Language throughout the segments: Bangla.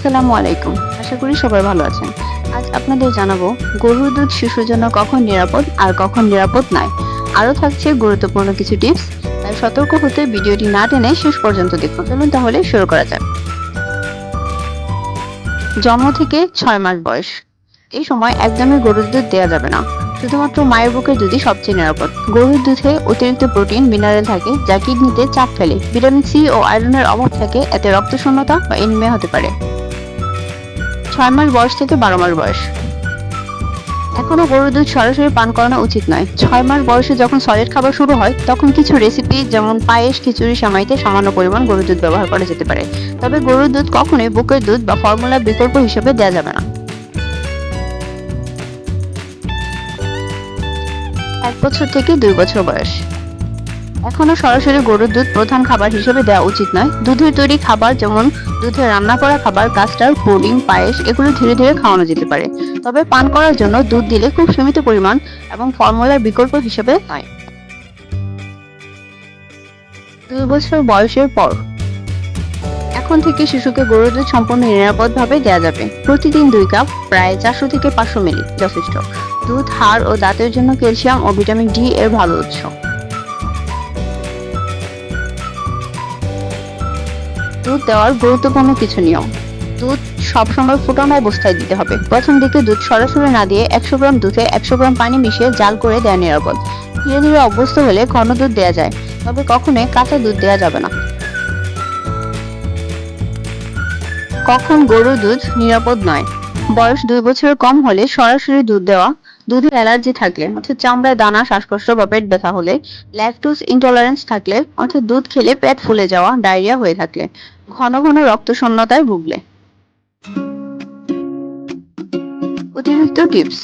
আসসালামু আলাইকুম। আশা করি সবাই ভালো আছেন। আজ আপনাদের জানাব, গরুর দুধ শিশুর জন্য কখন নিরাপদ আর কখন নিরাপদ নয়। আরও থাকছে গুরুত্বপূর্ণ কিছু টিপস। তাই সতর্ক হতে ভিডিওটি না টেনে শেষ পর্যন্ত দেখুন। চলুন তাহলে শুরু করা যাক। জন্ম থেকে ছয় মাস বয়স। এই সময় একদমই গরুর দুধ দেওয়া যাবে না। শুধুমাত্র মায়ের বুকের দুধই সবচেয়ে নিরাপদ। গরুর দুধে অতিরিক্ত প্রোটিন, মিনারেল থাকে যা কিডনিতে চাপ ফেলে। ভিটামিন সি ও আয়রনের অভাব থাকে, এতে রক্ত শূন্যতা বা এনিমিয়া হতে পারে। ছয় মাস বয়স থেকে বারো মাস বয়স। এখনও গরুর দুধ সরাসরি পান করানো উচিত নয়। ছয় মাস বয়সে যখন সলিড খাবার শুরু হয়, তখন কিছু রেসিপি যেমন পায়েস, খিচুড়ি, সামাইতে সামান্য পরিমাণ গরুর দুধ ব্যবহার করা যেতে পারে। তবে গরুর দুধ কখনোই বুকের দুধ বা ফর্মুলার বিকল্প হিসেবে দেওয়া যাবে না। এক বছর থেকে দুই বছর বয়স। এখনও সরাসরি গরুর দুধ প্রধান খাবার হিসেবে দেওয়া উচিত নয়। দুধের তৈরি খাবার যেমন দুধে রান্না করা খাবার কাস্টার্ড পুডিং, পায়েস, এগুলো ধীরে ধীরে খাওয়ানো যেতে পারে। তবে পান করার জন্য দুধ দিলে খুব সীমিত পরিমাণ এবং ফর্মুলার বিকল্প হিসেবে নয়। দুই বছর বয়সের পর এখন থেকে শিশুকে গরুর দুধ সম্পূর্ণ নিরাপদভাবে দেওয়া যাবে। প্রতিদিন দুই কাপ, প্রায় চারশো থেকে পাঁচশো মিলি, যথেষ্ট। দুধ, হাড় ও দাঁতের জন্য ক্যালসিয়াম ও ভিটামিন ডি এর ভালো উৎস। দুধ দেওয়ার গুরুত্বপূর্ণ কিছু নিয়ম। দুধ সবসময় ফুটানো অবস্থায় দিতে হবে। প্রথম দিকে দুধ সরাসরি না দিয়ে একশো গ্রাম দুধে একশো গ্রাম পানি মিশিয়ে জাল করে দেওয়া নিরাপদ। ধীরে ধীরে অভ্যস্ত হলে ঘন দুধ দেওয়া যায়, তবে কখনোই কাঁচা দুধ দেওয়া যাবে না। কখন গরুর দুধ নিরাপদ নয়। বয়স দুই বছরের কম হলে সরাসরি দুধ দেওয়া দুধে অ্যালার্জি থাকলে অর্থাৎ চামড়ায় দানা, শ্বাসকষ্ট বা পেট ব্যথা হলে ল্যাকটোজ ইনটলারেন্স থাকলে, অর্থাৎ দুধ খেলে পেট ফুলে যাওয়া, ডায়রিয়া হয়ে থাকলে ঘন ঘন রক্ত শূন্যতায় ভুগলে। অতিরিক্ত টিপস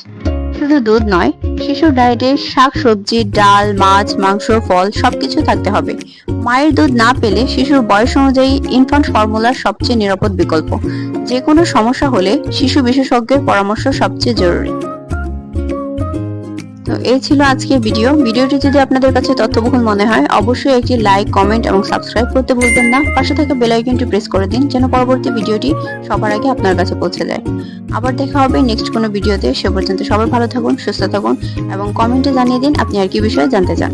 শুধু দুধ নয়, শিশুর ডায়েটে শাক, সবজি, ডাল, মাছ, মাংস, ফল, সবকিছু থাকতে হবে। মায়ের দুধ না পেলে শিশুর বয়স অনুযায়ী ইনফ্যান্ট ফর্মুলার সবচেয়ে নিরাপদ বিকল্প। যে কোনো সমস্যা হলে শিশু বিশেষজ্ঞের পরামর্শ সবচেয়ে জরুরি। তো এই ছিল আজকের ভিডিও। ভিডিওটি যদি আপনাদের কাছে তথ্যবহুল মনে হয়, অবশ্যই একটি লাইক কমেন্ট এবং সাবস্ক্রাইব করতে ভুলবেন না। পাশে থাকা বেল আইকনটি প্রেস করে দিন, যেন পরবর্তী ভিডিওটি সবার আগে আপনার কাছে পৌঁছে যায়। আবার দেখা হবে নেক্সট কোনো ভিডিওতে। সে পর্যন্ত সবাই ভালো থাকুন, সুস্থ থাকুন এবং কমেন্টে জানিয়ে দিন আপনি আর কি বিষয়ে জানতে চান।